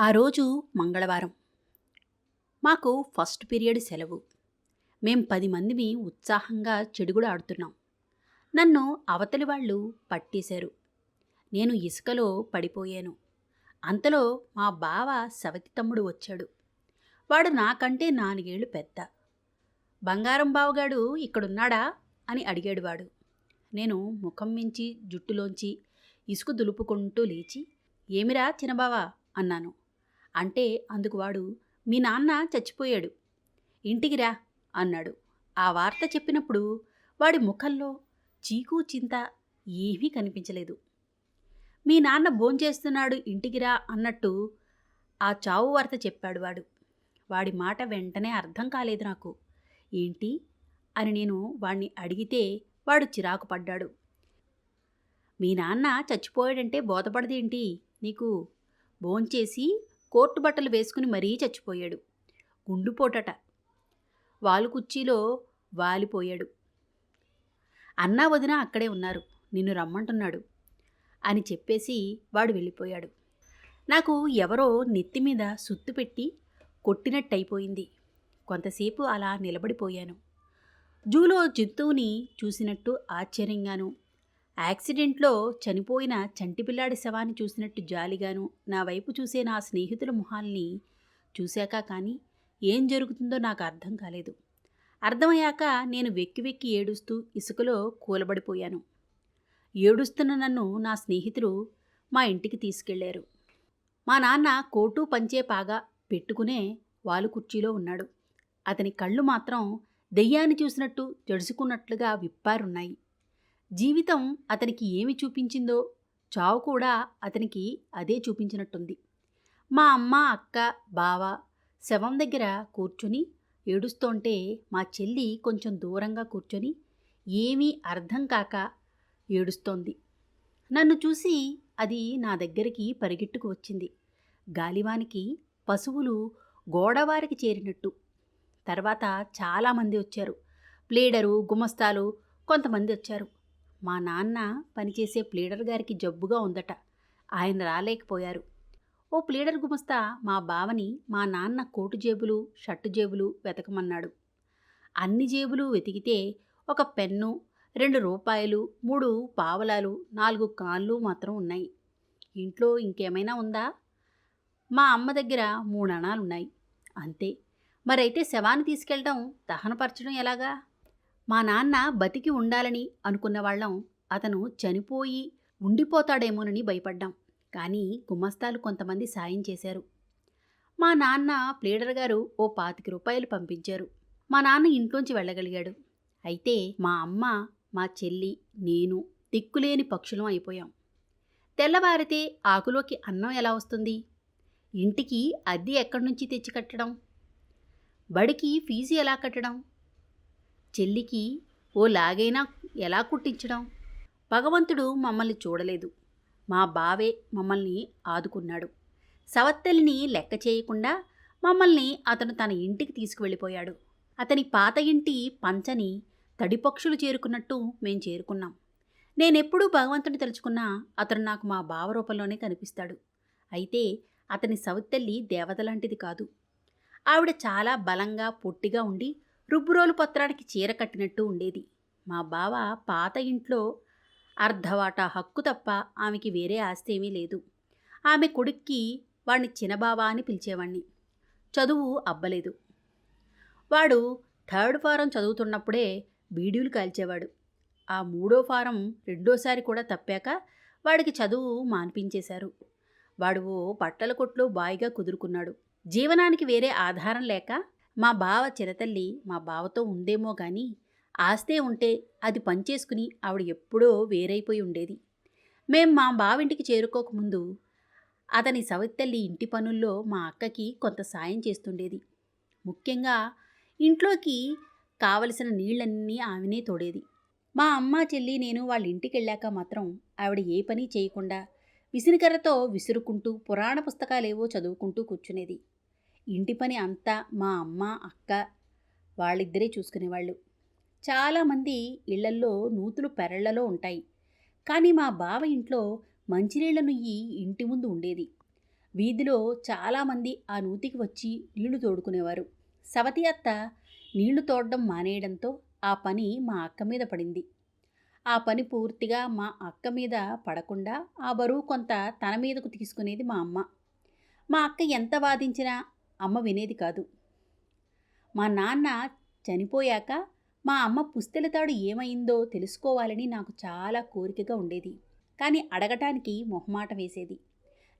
ఆ రోజు మంగళవారం. మాకు ఫస్ట్ పీరియడ్ సెలవు. మేం పది మందిమి ఉత్సాహంగా చెడుగుడు ఆడుతున్నాం. నన్ను అవతలి వాళ్ళు పట్టేశారు. నేను ఇసుకలో పడిపోయాను. అంతలో మా బావ సవతి తమ్ముడు వచ్చాడు. వాడు నాకంటే నాలుగేళ్ళు పెద్ద. బంగారం బావగాడు ఇక్కడున్నాడా? అని అడిగాడు వాడు. నేను ముఖం మించి జుట్టులోంచి ఇసుక దులుపుకుంటూ లేచి ఏమిరా చిన్నబావా? అన్నాను. అంటే అందుకు వాడు మీ నాన్న చచ్చిపోయాడు. ఇంటికి రా అన్నాడు. ఆ వార్త చెప్పినప్పుడు వాడి ముఖంలో చీకు చింత ఏమీ కనిపించలేదు. మీ నాన్న భోంచేస్తున్నాడు ఇంటికిరా అన్నట్టు ఆ చావు వార్త చెప్పాడు వాడు. వాడి మాట వెంటనే అర్థం కాలేదు నాకు. ఏంటి? అని నేను వాణ్ణి అడిగితే వాడు చిరాకు పడ్డాడు. మీ నాన్న చచ్చిపోయాడంటే బోధపడదేంటి? నీకు భోంచేసి కోర్టు బట్టలు వేసుకుని మరీ చచ్చిపోయాడు. గుండుపోటట వాలు కుర్చీలో వాలిపోయాడు. అన్నా వదిన అక్కడే ఉన్నారు. నిన్ను రమ్మంటున్నాడు అని చెప్పేసి వాడు వెళ్ళిపోయాడు. నాకు ఎవరో నెత్తి మీద సుత్తు పెట్టి కొట్టినట్టయిపోయింది. కొంతసేపు అలా నిలబడిపోయాను. జూలో జంతువుని చూసినట్టు ఆశ్చర్యంగాను యాక్సిడెంట్లో చనిపోయిన చంటిపిల్లాడి శవాన్ని చూసినట్టు జాలిగాను. నా వైపు చూసే నా స్నేహితుల మొహాల్ని చూశాక కానీ ఏం జరుగుతుందో నాకు అర్థం కాలేదు. అర్థమయ్యాక నేను వెక్కి వెక్కి ఏడుస్తూ ఇసుకలో కూలబడిపోయాను. ఏడుస్తున్న నన్ను నా స్నేహితులు మా ఇంటికి తీసుకెళ్ళారు. మా నాన్న కోటు పంచే పాగా పెట్టుకునే వాలు కుర్చీలో ఉన్నాడు. అతని కళ్ళు మాత్రం దెయ్యాన్ని చూసినట్టు జడుసుకున్నట్లుగా విప్పారున్నాయి. జీవితం అతనికి ఏమి చూపించిందో చావు కూడా అతనికి అదే చూపించినట్టుంది. మా అమ్మ అక్క బావ శవం దగ్గర కూర్చొని ఏడుస్తుంటే మా చెల్లి కొంచెం దూరంగా కూర్చొని ఏమీ అర్థం కాక ఏడుస్తోంది. నన్ను చూసి అది నా దగ్గరికి పరిగెట్టుకు వచ్చింది. గాలివానికి పశువులు గోడవారికి చేరినట్టు. తర్వాత చాలామంది వచ్చారు. ప్లేడరు గుమస్తాలు కొంతమంది వచ్చారు. మా నాన్న పనిచేసే ప్లీడర్ గారికి జబ్బుగా ఉందట. ఆయన రాలేకపోయారు. ఓ ప్లీడర్ గుమస్తా మా బావని మా నాన్న కోటు జేబులు షర్టు జేబులు వెతకమన్నాడు. అన్ని జేబులు వెతికితే ఒక పెన్ను రెండు రూపాయలు మూడు పావలాలు నాలుగు కాళ్ళు మాత్రం ఉన్నాయి. ఇంట్లో ఇంకేమైనా ఉందా? మా అమ్మ దగ్గర మూడు అణాలున్నాయి. అంతే. మరైతే శవాన్ని తీసుకెళ్ళడం దహనపరచడం ఎలాగా? మా నాన్న బతికి ఉండాలని అనుకున్న వాళ్ళం అతను చనిపోయి ఉండిపోతాడేమోనని భయపడ్డాం. కానీ గుమస్తాలు కొంతమంది సాయం చేశారు. మా నాన్న ప్లీడర్ గారు ఓ పాతిక రూపాయలు పంపించారు. మా నాన్న ఇంట్లోంచి వెళ్ళగలిగాడు. అయితే మా అమ్మ మా చెల్లి నేను దిక్కులేని పక్షులం అయిపోయాం. తెల్లవారితే ఆకులోకి అన్నం ఎలా వస్తుంది? ఇంటికి అద్దె ఎక్కడి నుంచి తెచ్చి కట్టడం? బడికి ఫీజు ఎలా కట్టడం? చెల్లికి ఓ లాగైనా ఎలా కుట్టించడం? భగవంతుడు మమ్మల్ని చూడలేదు. మా బావే మమ్మల్ని ఆదుకున్నాడు. సవత్తెల్ని లెక్క చేయకుండా మమ్మల్ని అతను తన ఇంటికి తీసుకువెళ్ళిపోయాడు. అతని పాత ఇంటి పంచని తడిపక్షులు చేరుకున్నట్టు మేం చేరుకున్నాం. నేనెప్పుడూ భగవంతుని తలుచుకున్నా అతను నాకు మా బావ రూపంలోనే కనిపిస్తాడు. అయితే అతని సవత్తెల్లి దేవత లాంటిది కాదు. ఆవిడ చాలా బలంగా పొట్టిగా ఉండి రుబ్బురోలు పత్రానికి చీర కట్టినట్టు ఉండేది. మా బావ పాత ఇంట్లో అర్ధవాటా హక్కు తప్ప ఆమెకి వేరే ఆస్తి ఏమీ లేదు. ఆమె కొడుక్కి వాణ్ణి చిన్నబావా అని పిలిచేవాణ్ణి. చదువు అబ్బలేదు. వాడు థర్డ్ ఫారం చదువుతున్నప్పుడే బీడీలు కాల్చేవాడు. ఆ మూడో ఫారం రెండోసారి కూడా తప్పాక వాడికి చదువు మాన్పించేశారు. వాడు ఓ బట్టల కొట్లో బాయిగా కుదురుకున్నాడు. జీవనానికి వేరే ఆధారం లేక మా బావ చిరతల్లి మా బావతో ఉందేమో కానీ ఆస్తే ఉంటే అది పనిచేసుకుని ఆవిడ ఎప్పుడో వేరైపోయి ఉండేది. మేం మా బావింటికి చేరుకోకముందు అతని సవితల్లి ఇంటి పనుల్లో మా అక్కకి కొంత సాయం చేస్తుండేది. ముఖ్యంగా ఇంట్లోకి కావలసిన నీళ్ళన్నీ ఆమెనే తోడేది. మా అమ్మ చెల్లి నేను వాళ్ళ ఇంటికి వెళ్ళాక మాత్రం ఆవిడ ఏ పని చేయకుండా విసిరికర్రతో విసురుకుంటూ పురాణ పుస్తకాలేవో చదువుకుంటూ కూర్చునేది. ఇంటి పని అంతా మా అమ్మ అక్క వాళ్ళిద్దరే చూసుకునేవాళ్ళు. చాలామంది ఇళ్ళల్లో నూతులు పెరళ్ళలో ఉంటాయి. కానీ మా బావ ఇంట్లో మంచినీళ్ళ నుయ్యి ఇంటి ముందు ఉండేది. వీధిలో చాలామంది ఆ నూతికి వచ్చి నీళ్ళు తోడుకునేవారు. సవతి అత్త నీళ్ళు తోడడం మానేయడంతో ఆ పని మా అక్క మీద పడింది. ఆ పని పూర్తిగా మా అక్క మీద పడకుండా ఆ బరువు కొంత తన మీదకు తీసుకునేది మా అమ్మ. మా అక్క ఎంత వాదించినా అమ్మ వినేది కాదు. మా నాన్న చనిపోయాక మా అమ్మ పుస్తెలతాడు ఏమైందో తెలుసుకోవాలని నాకు చాలా కోరికగా ఉండేది. కానీ అడగటానికి మొహమాట వేసేది.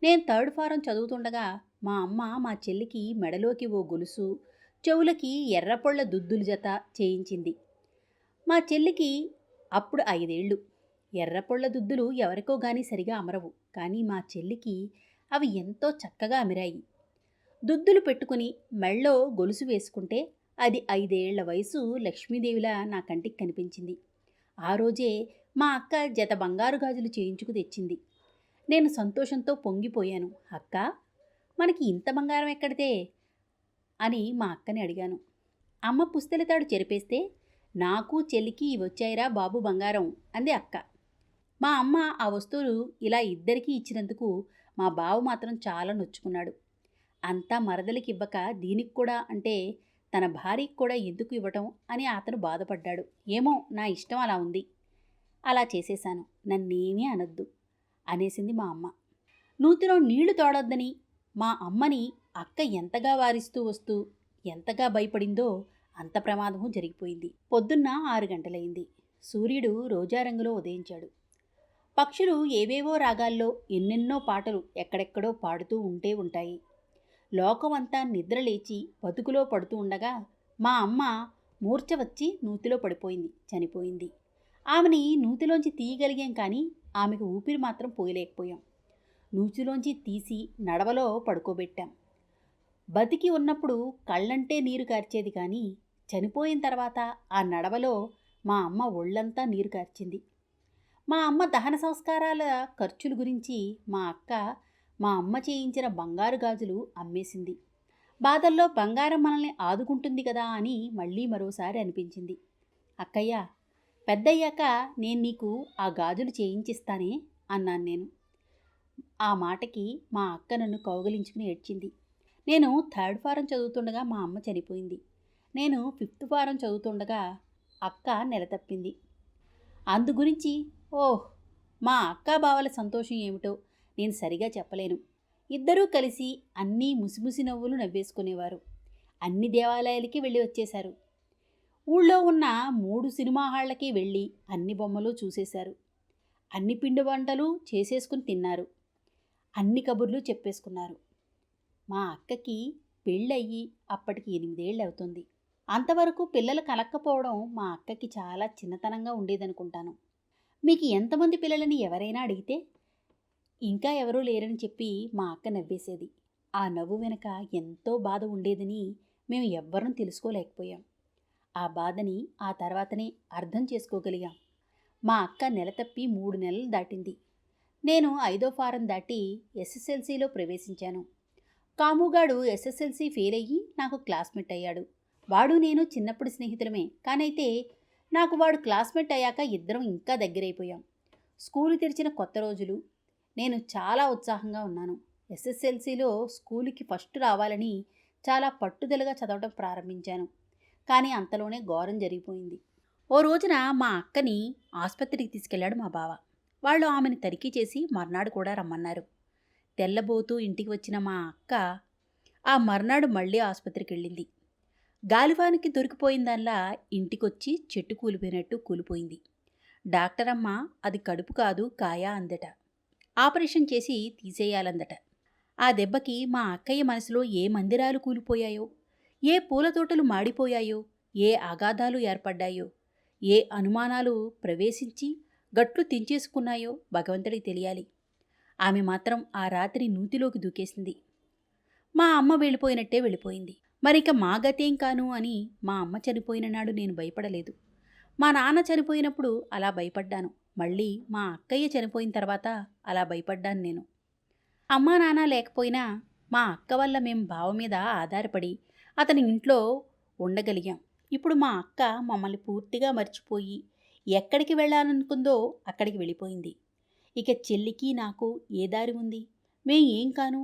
నేను థర్డ్ ఫారం చదువుతుండగా మా అమ్మ మా చెల్లికి మెడలోకి ఓ గొలుసు చెవులకి ఎర్రపొళ్ళ దుద్దులు జత చేయించింది. మా చెల్లికి అప్పుడు ఐదేళ్ళు. ఎర్రపొళ్ళ దుద్దులు ఎవరికో గాని సరిగా అమరవు. కానీ మా చెల్లికి అవి ఎంతో చక్కగా అమిరాయి. దుద్దులు పెట్టుకుని మెళ్ళో గొలుసు వేసుకుంటే అది ఐదేళ్ళ వయసు లక్ష్మీదేవిలా నా కంటికి కనిపించింది. ఆ రోజే మా అక్క జత బంగారు గాజులు చేయించుకు తెచ్చింది. నేను సంతోషంతో పొంగిపోయాను. అక్క మనకి ఇంత బంగారం ఎక్కడితే? అని మా అక్కని అడిగాను. అమ్మ పుస్తెలతాడు చెరిపేస్తే నాకు చెల్లికి వచ్చాయిరా బాబు బంగారం అంది అక్క. మా అమ్మ ఆ వస్తువులు ఇలా ఇద్దరికీ ఇచ్చినందుకు మా బావ మాత్రం చాలా నొచ్చుకున్నాడు. అంతా మరదలికి ఇవ్వక దీనికి కూడా అంటే తన భార్యకి కూడా ఎందుకు ఇవ్వటం అని అతను బాధపడ్డాడు. ఏమో నా ఇష్టం అలా ఉంది. అలా చేసేశాను. నన్నేమీ అనొద్దు అనేసింది మా అమ్మ. నూతిలో నీళ్ళు తోడొద్దని మా అమ్మని అక్క ఎంతగా వారిస్తూ వస్తూ ఎంతగా భయపడిందో అంత ప్రమాదము జరిగిపోయింది. పొద్దున్న ఆరు గంటలైంది సూర్యుడు రోజా రంగులో ఉదయించాడు. పక్షులు ఏవేవో రాగాల్లో ఎన్నెన్నో పాటలు ఎక్కడెక్కడో పాడుతూ ఉంటే ఉంటాయి. లోకమంతా నిద్రలేచి బతుకులో పడుతూ ఉండగా మా అమ్మ మూర్ఛ వచ్చి నూతిలో పడిపోయింది చనిపోయింది. ఆమెని నూతిలోంచి తీయగలిగాం కానీ ఆమెకు ఊపిరి మాత్రం పోయలేకపోయాం. నూతిలోంచి తీసి నడవలో పడుకోబెట్టాం. బతికి ఉన్నప్పుడు కళ్ళంటే నీరు కార్చేది కానీ చనిపోయిన తర్వాత ఆ నడవలో మా అమ్మ ఒళ్ళంతా నీరు కార్చింది. మా అమ్మ దహన సంస్కారాల ఖర్చుల గురించి మా అక్క మా అమ్మ చేయించిన బంగారు గాజులు అమ్మేసింది. బాధల్లో బంగారం మనల్ని ఆదుకుంటుంది కదా అని మళ్ళీ మరోసారి అనిపించింది. అక్కయ్య పెద్దయ్యాక నేను నీకు ఆ గాజులు చేయించిస్తానే అన్నాను నేను. ఆ మాటకి మా అక్క నన్ను కౌగలించుకుని ఏడ్చింది. నేను థర్డ్ ఫారం చదువుతుండగా మా అమ్మ చనిపోయింది. నేను ఫిఫ్త్ ఫారం చదువుతుండగా అక్క నెల తప్పింది అందు గురించి ఓహ్ మా అక్క బావల సంతోషం ఏమిటో నేను సరిగా చెప్పలేను. ఇద్దరూ కలిసి అన్నీ ముసిముసి నవ్వులు నవ్వేసుకునేవారు. అన్ని దేవాలయాలకి వెళ్ళి వచ్చేశారు. ఊళ్ళో ఉన్న మూడు సినిమా హాళ్ళకి వెళ్ళి అన్ని బొమ్మలు చూసేశారు. అన్ని పిండి వంటలు చేసేసుకుని తిన్నారు. అన్ని కబుర్లు చెప్పేసుకున్నారు. మా అక్కకి పెళ్ళయ్యి అప్పటికి ఎనిమిదేళ్ళు అవుతుంది. అంతవరకు పిల్లలు కలక్కపోవడం మా అక్కకి చాలా చిన్నతనంగా ఉండేదనుకుంటాను. మీకు ఎంతమంది పిల్లలని ఎవరైనా అడిగితే ఇంకా ఎవరూ లేరని చెప్పి మా అక్క నవ్వేసేది. ఆ నవ్వు వెనక ఎంతో బాధ ఉండేదని మేము ఎవ్వరూ తెలుసుకోలేకపోయాం. ఆ బాధని ఆ తర్వాతనే అర్థం చేసుకోగలిగాం. మా అక్క నెల తప్పి మూడు నెలలు దాటింది. నేను ఐదో ఫారం దాటి ఎస్ఎస్ఎల్సిలో ప్రవేశించాను. కాముగాడు ఎస్ఎస్ఎల్సి ఫెయిల్ అయ్యి నాకు క్లాస్మేట్ అయ్యాడు. వాడు నేను చిన్నప్పుడు స్నేహితులమే. కానైతే నాకు వాడు క్లాస్మేట్ అయ్యాక ఇద్దరం ఇంకా దగ్గరైపోయాం. స్కూలు తెరిచిన కొత్త రోజులు నేను చాలా ఉత్సాహంగా ఉన్నాను. ఎస్ఎస్ఎల్సిలో స్కూలుకి ఫస్ట్ రావాలని చాలా పట్టుదలగా చదవడం ప్రారంభించాను. కానీ అంతలోనే ఘోరం జరిగిపోయింది. ఓ రోజున మా అక్కని ఆసుపత్రికి తీసుకెళ్ళాడు మా బావ. వాళ్ళు ఆమెను తనిఖీ చేసి మర్నాడు కూడా రమ్మన్నారు. తెల్లబోతూ ఇంటికి వచ్చిన మా అక్క ఆ మర్నాడు మళ్ళీ ఆసుపత్రికి వెళ్ళింది. గాలివానికి దొరికిపోయిందల్లా ఇంటికొచ్చి చెట్టు కూలిపోయినట్టు కూలిపోయింది. డాక్టర్ అమ్మ అది కడుపు కాదు కాయ అందట. ఆపరేషన్ చేసి తీసేయాలందట. ఆ దెబ్బకి మా అక్కయ్య మనసులో ఏ మందిరాలు కూలిపోయాయో ఏ పూల తోటలు మాడిపోయాయో ఏ అగాధాలు ఏర్పడ్డాయో ఏ అనుమానాలు ప్రవేశించి గట్లు తెంచేసుకున్నాయో భగవంతుడికి తెలియాలి. ఆమె మాత్రం ఆ రాత్రి నూతిలోకి దూకేసింది. మా అమ్మ వెళ్ళిపోయినట్టే వెళ్ళిపోయింది. మరిక మా గతేం కాను అని మా అమ్మ చనిపోయిన నాడు నేను భయపడలేదు. మా నాన్న చనిపోయినప్పుడు అలా భయపడ్డాను. మళ్ళీ మా అక్కయ్య చనిపోయిన తర్వాత అలా భయపడ్డాను నేను. అమ్మా నాన్న లేకపోయినా మా అక్క వల్ల మేము బావ మీద ఆధారపడి అతని ఇంట్లో ఉండగలిగాం. ఇప్పుడు మా అక్క మమ్మల్ని పూర్తిగా మర్చిపోయి ఎక్కడికి వెళ్ళాలనుకుందో అక్కడికి వెళ్ళిపోయింది. ఇక చెల్లికి నాకు ఏ దారి ఉంది? మేం ఏం కాను?